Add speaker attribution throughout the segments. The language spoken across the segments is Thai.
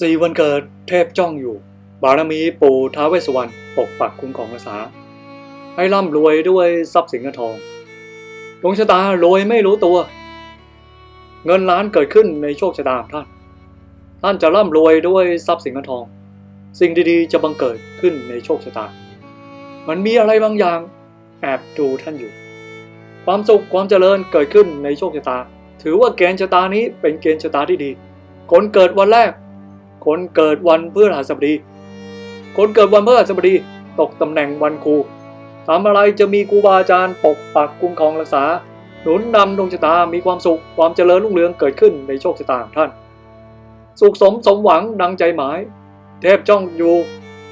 Speaker 1: สี่วันเกิดเทพจ้องอยู่ บารมีปู่ท้าวเวสสวรรณปกปักคุ้มของรักษา ให้ร่ำรวยด้วยทรัพย์สินเงินทองดวงชะตารวยไม่รู้ตัว เงินล้านเกิดขึ้นในโชคชะตาของท่าน ท่านจะร่ำรวยด้วยทรัพย์สินเงินทอง สิ่งดีๆ จะบังเกิดขึ้นในโชคชะตา มันมีอะไรบางอย่างแอบดูท่านอยู่ ความสุขความเจริญเกิดขึ้นในโชคชะตา ถือว่าเกณฑ์ชะตานี้เป็นเกณฑ์ชะตาที่ดีคนเกิดวันแรก คนเกิดวันพฤหัสบดี คนเกิดวันพฤหัสบดี ตกตำแหน่งวันครูทำอะไรจะมีครูบาอาจารย์ปกปักคุ้มครองรักษา หนุนนำดวงชะตามีความสุขความเจริญรุ่งเรืองเกิดขึ้นในโชคชะตาของท่าน สุขสมสมหวังดังใจหมาย เทพจ้องอยู่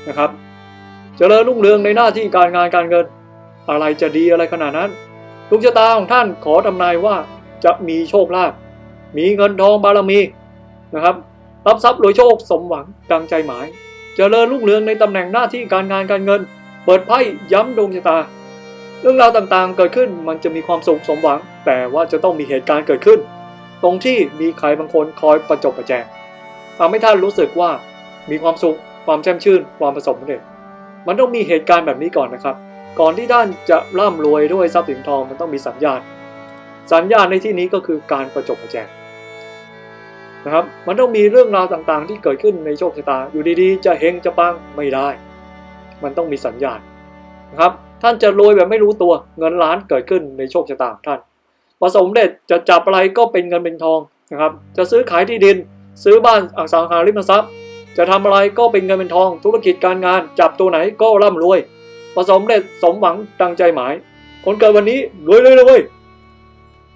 Speaker 1: นะครับ เจริญรุ่งเรืองในหน้าที่การงานการเงิน อะไรจะดีอะไรขนาดนั้นดวงชะตาของท่านขอทำนายว่าจะมีโชคลาภมีเงินทองบารมีนะครับ รับทรัพย์รวยโชคสมหวังดังใจหมายจเจริญรุ่งเรืองในตำแหน่งหน้าที่การงานการเงิน เปิดไพ่ย้ำดวงชะตา เรื่องราวต่างๆ เกิดขึ้นมันจะมีความสุขสมหวัง แต่ว่าจะต้องมีเหตุการณ์เกิดขึ้น ตรงที่มีใครบางคนคอยประจบประแจงทำให้ท่านรู้สึกว่ามีความสุขความแช่มชื่น ความประสบผลสำเร็จมันต้องมีเหตุการณ์แบบนี้ก่อนนะครับ ก่อนที่ท่านจะร่ำรวยด้วยทรัพย์สินทองมันต้องมีสัญญาณ สัญญาณในที่นี้ก็คือการประจบประแจง นะครับ มันต้องมีเรื่องราวต่างๆ ที่เกิดขึ้นในโชคชะตา อยู่ดีๆ จะเฮงจะปังไม่ได้ มันต้องมีสัญญาณนะครับ ท่านจะรวยแบบไม่รู้ตัวเงินล้านเกิดขึ้นในโชคชะตาท่านประสบผสำเร็จจะจับอะไรก็เป็นเงินเป็นทองนะครับ จะซื้อขายที่ดิน ซื้อบ้านอสังหาริมทรัพย์ จะทำอะไรก็เป็นเงินเป็นทอง ธุรกิจการงาน จับตัวไหนก็ร่ำรวยประสบผสำเร็จสมหวังดังใจหมาย คนเกิดวันนี้รวยเลยเลย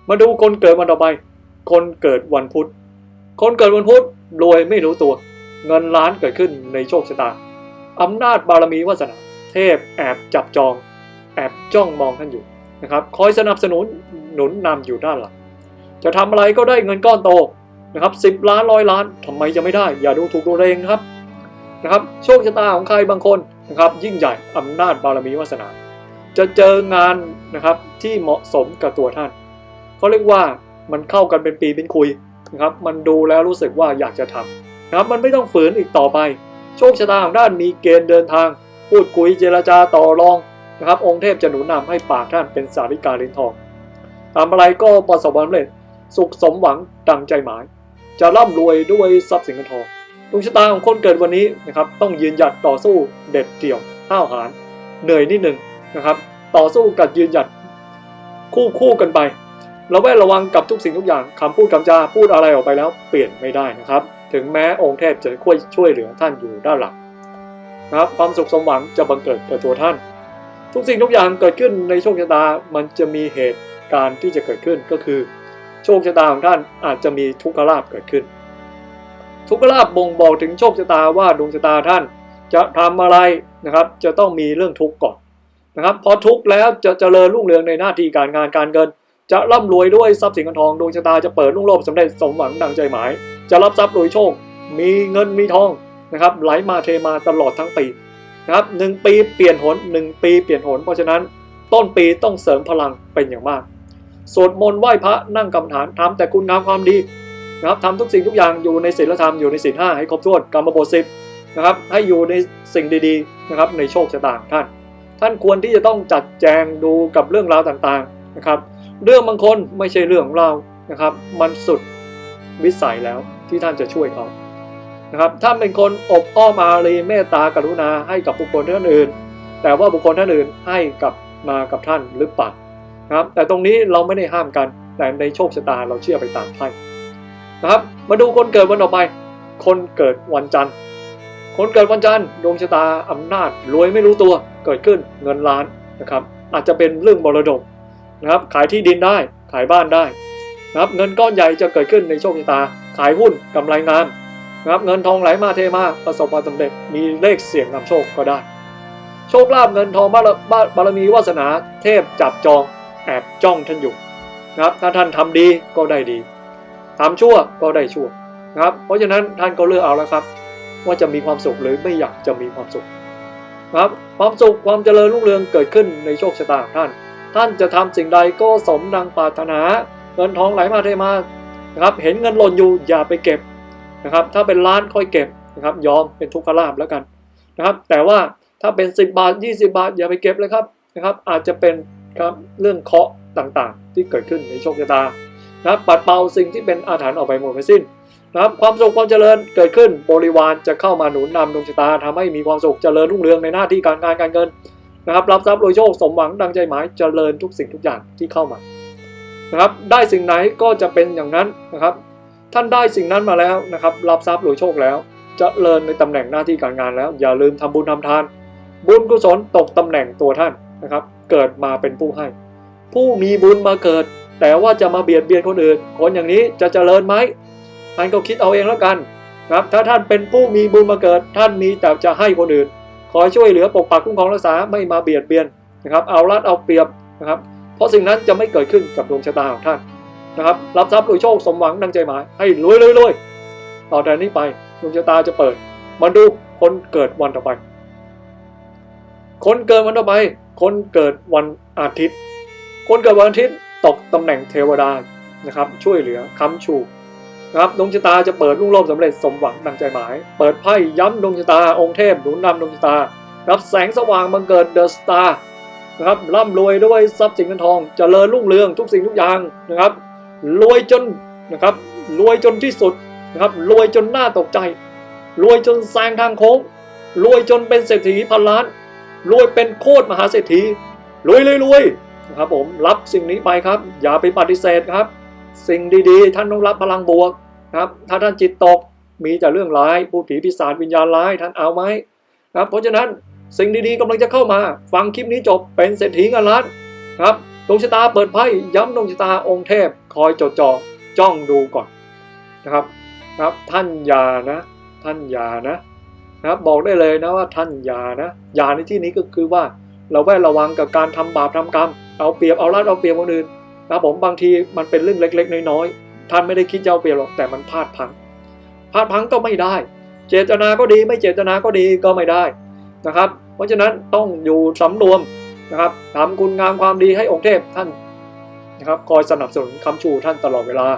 Speaker 1: มาดูคนเกิดวันต่อไป คนเกิดวันพุธ คนเกิดวันพุธรวยไม่รู้ตัว เงินล้านเกิดขึ้นในโชคชะตาอำนาจบารมีวาสนาเทพแอบจับจอง แอบจ้องมองท่านอยู่นะครับคอยสนับสนุนหนุนนำอยู่ด้านหลังจะทำอะไรก็ได้เงินก้อนโตนะครับสิบล้านร้อยล้านทำไมจะไม่ได้ อย่าดูถูกตัวเองนะครับนะครับโชคชะตาของใครบางคนนะครับยิ่งใหญ่อำนาจบารมีวาสนา จะเจองานนะครับที่เหมาะสมกับตัวท่านเขาเรียกว่ามันเข้ากันเป็นปีเป็นคุย นะครับมันดูแล้วรู้สึกว่าอยากจะทำนะครับมันไม่ต้องฝืนอีกต่อไป โชคชะตาของด้านมีเกณฑ์เดินทาง พูดคุยเจรจาต่อรองนะครับ องค์เทพจะหนุนนำให้ปากท่านเป็นสาริกาลิ้นทองทำอะไรก็ประสบความสำเร็จสุขสมหวังดังใจหมาย จะร่ำรวยด้วยทรัพย์สินเงินทองดวงชะตาของคนเกิดวันนี้นะครับต้องยืนหยัดต่อสู้เด็ดเดี่ยวห้าวหาญเหนื่อยนิดหนึ่งนะครับ ต่อสู้กับยืนหยัดคู่คู่กันไป เราแวดระวังกับทุกสิ่งทุกอย่างคำพูดคำจาพูดอะไรออกไปแล้วเปลี่ยนไม่ได้นะครับ ถึงแม้องค์เทพจะช่วยช่วยเหลือท่านอยู่ด้านหลังนะครับความสุขสมหวังจะบังเกิดกับตัวท่าน ทุกสิ่งทุกอย่างเกิดขึ้นในโชคชะตามันจะมีเหตุการณ์ที่จะเกิดขึ้นก็คือ โชคชะตาของท่านอาจจะมีทุกขลาภเกิดขึ้น ทุกขลาภบ่งบอกถึงโชคชะตาว่าดวงชะตาท่านจะทำอะไรนะครับจะต้องมีเรื่องทุกข์ก่อนนะครับพอทุกข์แล้วจะเจริญรุ่งเรืองในหน้าที่การงานการเงิน จะร่ำรวยด้วยทรัพย์สินเงินทองดวงชะตาจะเปิดรุ่งโรจน์สำเร็จสมหวังดังใจหมาย จะรับทรัพย์รวยโชค มีเงินมีทองนะครับไหลมาเทมาตลอดทั้งปีนะครับหนึ่งปีเปลี่ยนหนหนึ่งปีเปลี่ยนหน เพราะฉะนั้นต้นปีต้องเสริมพลังเป็นอย่างมากสวดมนต์ไหว้พระนั่งกรรมฐานทำแต่คุณงามความดีนะครับทำทุกสิ่งทุกอย่างอยู่ในศีลธรรมอยู่ในศีลห้าให้ครบถ้วนกรรมบทสิบนะครับให้อยู่ในสิ่งดีๆนะครับในโชคชะตาท่าน ท่านควรที่จะต้องจัดแจงดูกับเรื่องราวต่างๆนะครับ เรื่องบางคนไม่ใช่เรื่องของเรานะครับ มันสุดวิสัยแล้วที่ท่านจะช่วยเขานะครับท่านเป็นคนอบอ้อมอารีเมตตากรุณาให้กับบุคคลท่านอื่น แต่ว่าบุคคลท่านอื่นให้กับมากับท่านหรือเปล่านะครับ แต่ตรงนี้เราไม่ได้ห้ามกัน แต่ในโชคชะตาเราเชื่อไปตามไพ่นะครับ มาดูคนเกิดวันต่อไป คนเกิดวันจันทร์ คนเกิดวันจันทร์ดวงชะตาอำนาจรวยไม่รู้ตัวเกิดขึ้นเงินล้านนะครับ อาจจะเป็นเรื่องมรดก นะครับ ขายที่ดินได้ ขายบ้านได้นะครับ เงินก้อนใหญ่จะเกิดขึ้นในโชคชะตา ขายหุ้นกำไรงามนะครับ เงินทองไหลมาเทมาประสบความสำเร็จ มีเลขเสี่ยงนำโชคก็ได้ โชคลาภเงินทองบารบารมีวาสนาเทพจับจองแอบจ้องท่านอยู่นะครับ ถ้าท่านทำดีก็ได้ดีทำชั่วก็ได้ชั่วนะครับ เพราะฉะนั้นท่านก็เลือกเอาแล้วครับ ว่าจะมีความสุขหรือไม่อยากจะมีความสุขนะครับความสุขความเจริญรุ่งเรืองเกิดขึ้นในโชคชะตาของท่าน ท่านจะทำสิ่งใดก็สมดังปรารถนา เงินทองไหลมาเทมานะครับเห็นเงินหล่นอยู่อย่าไปเก็บนะครับถ้าเป็นล้านค่อยเก็บนะครับยอมเป็นทุกขลาภแล้วกันนะครับแต่ว่าถ้าเป็น 10 บาท 20 บาท อย่าไปเก็บเลยครับนะครับอาจจะเป็นครับเรื่องเคาะต่างๆ ที่เกิดขึ้นในโชคชะตานะครับปัดเป่าสิ่งที่เป็นอาถรรพ์ออกไปหมดไปสิ้นนะครับความสุขความเจริญเกิดขึ้นบริวารจะเข้ามาหนุนนำดวงชะตาทำให้มีความสุขเจริญรุ่งเรืองในหน้าที่การงานการเงิน นะครับรับทรัพย์โดยโชคสมหวังดังใจหมายเจริญทุกสิ่งทุกอย่างที่เข้ามานะครับได้สิ่งไหนก็จะเป็นอย่างนั้นนะครับ ท่านได้สิ่งนั้นมาแล้วนะครับ รับทรัพย์หรือโชคแล้วเจะเลิญในตำแหน่งหน้าที่การงานแล้ว อย่าลืมทำบุญทำทาน บุญกุศลตกตำแหน่งตัวท่านนะครับ เกิดมาเป็นผู้ให้ ผู้มีบุญมาเกิด แต่ว่าจะมาเบียดเบียนคนอื่นคนอย่างนี้จะเจริญไหมท่านก็คิดเอาเองแล้วกันนะครับถ้าท่านเป็นผู้มีบุญมาเกิด ท่านมีแต่จะให้คนอื่น คอยช่วยเหลือปกปักคุ้มครองรักษาไม่มาเบียดเบียนนะครับ เอารัดเอาเปรียบนะครับ เพราะสิ่งนั้นจะไม่เกิดขึ้นกับดวงชะตาของท่านนะครับ รับทรัพย์โดยโชคสมหวังดังใจหมายให้รวยรวยรวยต่อจากนี้ไปดวงชะตาจะเปิดมาดูคนเกิดวันต่อไป คนเกิดวันต่อไป คนเกิดวันอาทิตย์ คนเกิดวันอาทิตย์ตกตำแหน่งเทวดานะครับ ช่วยเหลือค้ำชู นะครับดวงชะตาจะเปิดรุ่งโรจน์สำเร็จสมหวังดังใจหมาย เปิดไพ่ย้ำดวงชะตาองค์เทพหนุนนำดวงชะตารับแสงสว่างบังเกิดเดอะสตาร์นะครับร่ำรวยด้วยทรัพย์สินเงินทองเจริญรุ่งเรืองทุกสิ่งทุกอย่างนะครับ รวยจนนะครับรวยจนที่สุดนะครับรวยจนน่าตกใจ รวยจนแซงทางโค้งรวยจนเป็นเศรษฐีพันล้าน รวยเป็นโคตรมหาเศรษฐีรวยเลยรวยนะครับผมรับสิ่งนี้ไปครับ อย่าไปปฏิเสธครับ สิ่งดีๆ ท่านต้องรับพลังบวก นะครับ ถ้าท่านจิตตกมีแต่เรื่องร้ายผู้ผีปีศาจวิญญาณร้ายท่านเอาไหมนะครับ เพราะฉะนั้นสิ่งดีๆกำลังจะเข้ามา ฟังคลิปนี้จบเป็นเศรษฐีเงินล้านครับดวงชะตาเปิดไพ่ย้ำดวงชะตาองค์เทพคอยจดจ่อจ้องดูก่อนนะครับนะครับท่านอย่านะ ท่านอย่านะนะครับบอกได้เลยนะว่าท่านอย่านะอย่าในที่นี้ก็คือว่าเราแวดระวังกับการทำบาปทำกรรม เอาเปรียบเอารัดเอาเปรียบคนอื่นนะผมบางทีมันเป็นเรื่องเล็ก ๆ น้อยๆ ท่านไม่ได้คิดจะเอาเปรียบหรอกแต่มันพลาดพังพลาดพังก็ไม่ได้ เจตนาก็ดี ไม่เจตนาก็ดีก็ไม่ได้นะครับ เพราะฉะนั้นต้องอยู่สำรวมนะครับทำคุณงามความดีให้องค์เทพท่านนะครับคอยสนับสนุนคำชูท่านตลอดเวลา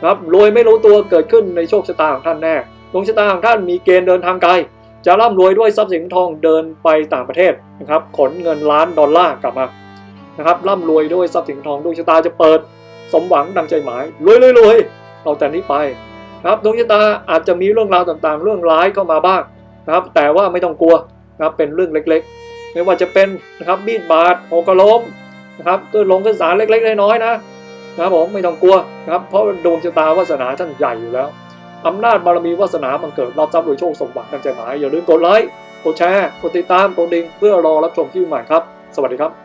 Speaker 1: นะครับรวยไม่รู้ตัวเกิดขึ้นในโชคชะตาของท่านแน่ดวงชะตาของท่านมีเกณฑ์เดินทางไกลจะร่ำรวยด้วยทรัพย์สินทองเดินไปต่างประเทศนะครับขนเงินล้านดอลลาร์กลับมานะครับร่ำรวยด้วยทรัพย์สินทองดวงชะตาจะเปิด สมหวังดังใจหมายรวยรวยรวยเอาแต่นี้ไปครับดวงชะตาอาจจะมีเรื่องราวต่างๆ เรื่องร้ายเข้ามาบ้างนะครับ แต่ว่าไม่ต้องกลัวนะครับเป็นเรื่องเล็กๆ ไม่ว่าจะเป็นนะครับมีดบาดโอกระล้มนะครับก็ลงขึ้นศาลเล็กๆน้อยๆนะนะครับผมไม่ต้องกลัวนะครับเพราะดวงชะตาวาสนาท่านใหญ่อยู่แล้วอำนาจบารมีวาสนามันเกิดรับทรัพย์โดยโชคสมบัติดังใจหมายอย่าลืมกดไลค์กดแชร์กดติดตามกดดิ่งเพื่อรอรับชมคลิปใหม่ครับ สวัสดีครับ